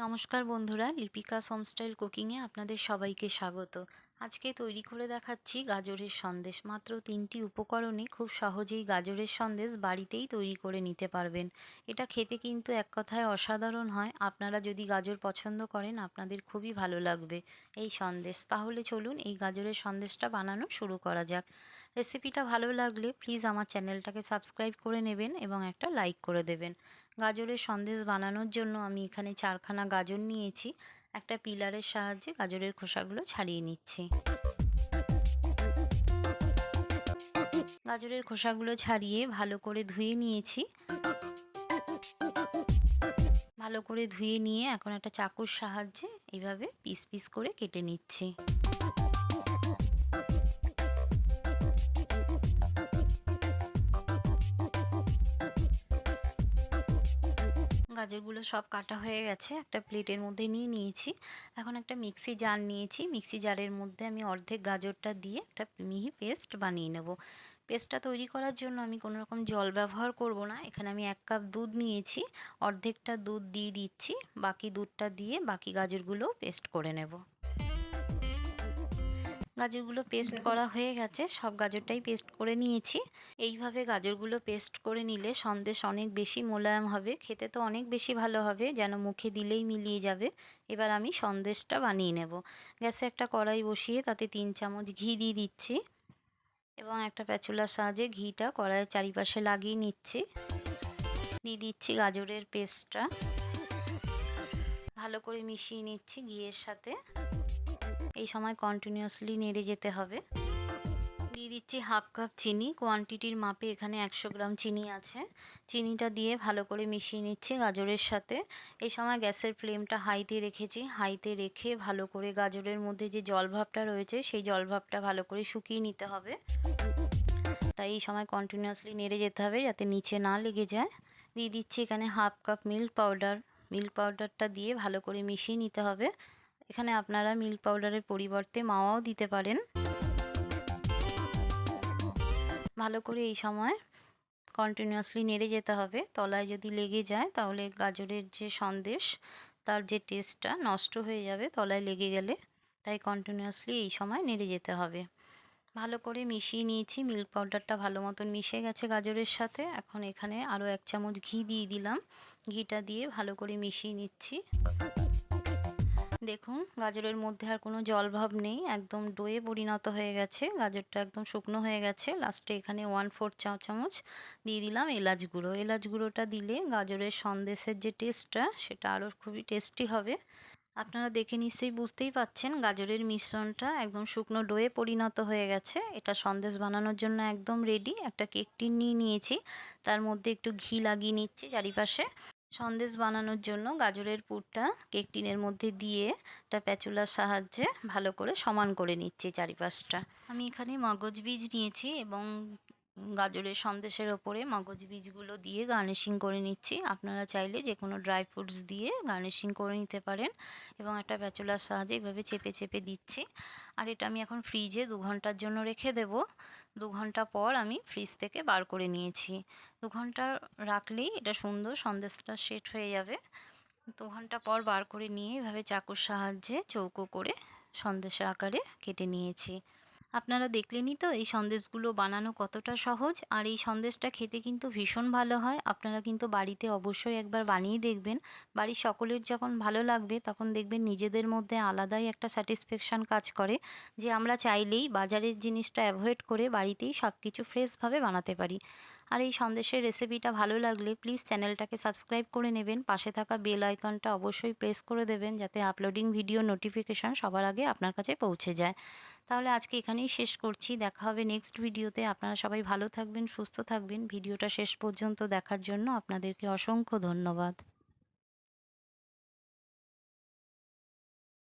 নমস্কার বন্ধুরা লিপিকা হোমস্টাইল কুকিংয়ে আপনাদের সবাইকে স্বাগত। আজকে তৈরি করে দেখাচ্ছি গাজরের সন্দেশ। মাত্র তিনটি উপকরণে খুব সহজেই গাজরের সন্দেশ বাড়িতেই তৈরি করে নিতে পারবেন। এটা খেতে কিন্তু এক কথায় অসাধারণ হয়। আপনারা যদি গাজর পছন্দ করেন, আপনাদের খুবই ভালো লাগবে এই সন্দেশ। তাহলে চলুন এই গাজরের সন্দেশটা বানানো শুরু করা যাক। রেসিপিটা ভালো লাগলে প্লিজ আমার চ্যানেলটাকে সাবস্ক্রাইব করে নেবেন এবং একটা লাইক করে দেবেন। গাজরের সন্দেশ বানানোর জন্য আমি এখানে চারখানা গাজর নিয়েছি। একটা পিলারের সাহায্যে গাজরের খোসাগুলো ছাড়িয়ে নিচ্ছি। গাজরের খোসাগুলো ছাড়িয়ে ভালো করে ধুয়ে নিয়েছি। ভালো করে ধুয়ে নিয়ে এখন একটা চাকুর সাহায্যে এইভাবে পিস পিস করে কেটে নিচ্ছি। গাজরগুলো সব কাটা হয়ে গেছে। একটা প্লেটের মধ্যে নিয়ে নিয়েছি। এখন একটা মিক্সি জার নিয়েছি। মিক্সি জারের মধ্যে আমি অর্ধেক গাজরটা দিয়ে একটা মিহি পেস্ট বানিয়ে নেব। পেস্টটা তৈরি করার জন্য আমি কোনো রকম জল ব্যবহার করব না। এখানে আমি এক কাপ দুধ নিয়েছি। অর্ধেকটা দুধ দিয়ে দিচ্ছি। বাকি দুধটা দিয়ে বাকি গাজরগুলো পেস্ট করে নেব। গাজরগুলো পেস্ট করা হয়ে গেছে সব গাজরটাই পেস্ট করে নিয়েছি। এইভাবে গাজরগুলো পেস্ট করে নিলে সন্দেশ অনেক বেশি মোলায়েম হবে খেতে তো অনেক বেশি ভালো হবে যেন মুখে দিলেই মিলিয়ে যাবে। এবার আমি সন্দেশটা বানিয়ে নেব। গ্যাসে একটা কড়াই বসিয়ে তাতে তিন চামচ ঘি দিয়ে দিচ্ছি এবং একটা প্যাচুলার সাহায্যে ঘিটা কড়াইয়ের চারিপাশে লাগিয়ে নিচ্ছি। দিয়ে দিচ্ছি গাজরের পেস্টটা ভালো করে মিশিয়ে নিচ্ছি ঘিয়ের সাথে। এই সময় কন্টিনিউয়াসলি নেড়ে যেতে হবে। দিয়ে দিচ্ছি হাফ কাপ চিনি। কোয়ান্টিটির মাপে এখানে একশো গ্রাম চিনি আছে। চিনিটা দিয়ে ভালো করে মিশিয়ে নিচ্ছি গাজরের সাথে। এই সময় গ্যাসের ফ্লেমটা হাইতে রেখেছি। হাইতে রেখে ভালো করে গাজরের মধ্যে যে জলভাবটা রয়েছে, সেই জলভাবটা ভালো করে শুকিয়ে নিতে হবে। তাই এই সময় কন্টিনিউয়াসলি নেড়ে যেতে হবে যাতে নিচে না লেগে যায়। দিয়ে দিচ্ছি এখানে half cup milk powder milk পাউডারটা দিয়ে ভালো করে মিশিয়ে নিতে হবে। এখানে আপনারা মিল্ক পাউডারের পরিবর্তে মাওয়াও দিতে পারেন। ভালো করে এই সময় কন্টিনিউয়াসলি নেড়ে যেতে হবে। তলায় যদি লেগে যায়, তাহলে গাজরের যে সন্দেশ, তার যে টেস্টটা নষ্ট হয়ে যাবে তলায় লেগে গেলে। তাই কন্টিনিউয়াসলি এই সময় নেড়ে যেতে হবে। ভালো করে মিশিয়ে নিয়েছি, মিল্ক পাউডারটা ভালো মতন মিশে গেছে গাজরের সাথে। এখন এখানে আরও এক চামচ ঘি দিয়ে দিলাম। ঘিটা দিয়ে ভালো করে মিশিয়ে নিচ্ছি। দেখুন, গাজরের মধ্যে আর কোনো জলভাব নেই, একদম ডোয়ে পরিণত হয়ে গেছে। গাজরটা একদম শুকনো হয়ে গেছে। লাস্টে এখানে ওয়ান ফোর চা চামচ দিয়ে দিলাম এলাচ গুঁড়ো। এলাচ গুঁড়োটা দিলে গাজরের সন্দেশের যে টেস্টটা, সেটা আরও খুবই টেস্টি হবে। আপনারা দেখে নিশ্চয়ই বুঝতেই পাচ্ছেন, গাজরের মিশ্রণটা একদম শুকনো ডোয়ে পরিণত হয়ে গেছে। এটা সন্দেশ বানানোর জন্য একদম রেডি একটা কেক টিন নিয়ে নিয়েছি। তার মধ্যে একটু ঘি লাগিয়ে নিচ্ছি চারিপাশে। সন্দেশ বানানোর জন্য গাজরের পুরটা কেক টিনের মধ্যে দিয়ে একটা প্যাচুলার সাহায্যে ভালো করে সমান করে নিচ্ছি চারিপাশটা। আমি এখানে মগজ বীজ নিয়েছি এবং গাজরের সন্দেশের ওপরে মগজ বীজগুলো দিয়ে গার্নিশিং করে নিচ্ছি। আপনারা চাইলে যে কোনো ড্রাই ফ্রুটস দিয়ে গার্নিশিং করে নিতে পারেন এবং একটা ব্যাচুলার সাহায্যে এভাবে চেপে চেপে দিচ্ছি। আর এটা আমি এখন ফ্রিজে দু ঘণ্টার জন্য রেখে দেব। দু ঘণ্টা পর আমি ফ্রিজ থেকে বার করে নিয়েছি। দু ঘণ্টা রাখলেই এটা সুন্দর সন্দেশটা সেট হয়ে যাবে। দু ঘণ্টা পর বার করে নিয়ে এভাবে চাকুর সাহায্যে চৌকো করে সন্দেশের আকারে কেটে নিয়েছি। আপনারা দেখলেনই তো এই সন্দেশগুলো বানানো কতটা সহজ। আর এই সন্দেশটা খেতে কিন্তু ভীষণ ভালো হয়। আপনারা কিন্তু বাড়িতে অবশ্যই একবার বানিয়ে দেখবেন। বাড়ির সকলের যখন ভালো লাগবে, তখন দেখবেন নিজেদের মধ্যে আলাদাই একটা স্যাটিসফ্যাকশান কাজ করে যে আমরা চাইলেই বাজারের জিনিসটা অ্যাভয়েড করে বাড়িতেই সব কিছু ফ্রেশভাবে বানাতে পারি। আর এই সন্দেশের রেসিপিটা ভালো লাগলে প্লিজ চ্যানেলটাকে সাবস্ক্রাইব করে নেবেন। পাশে থাকা বেল আইকনটা অবশ্যই প্রেস করে দেবেন যাতে আপলোডিং ভিডিও নোটিফিকেশান সবার আগে আপনার কাছে পৌঁছে যায়। তাহলে আজকে এখানেই শেষ করছি। দেখা হবে নেক্সট ভিডিওতে আপনারা সবাই ভালো থাকবেন, সুস্থ থাকবেন। ভিডিওটা শেষ পর্যন্ত দেখার জন্য আপনাদেরকে অসংখ্য ধন্যবাদ।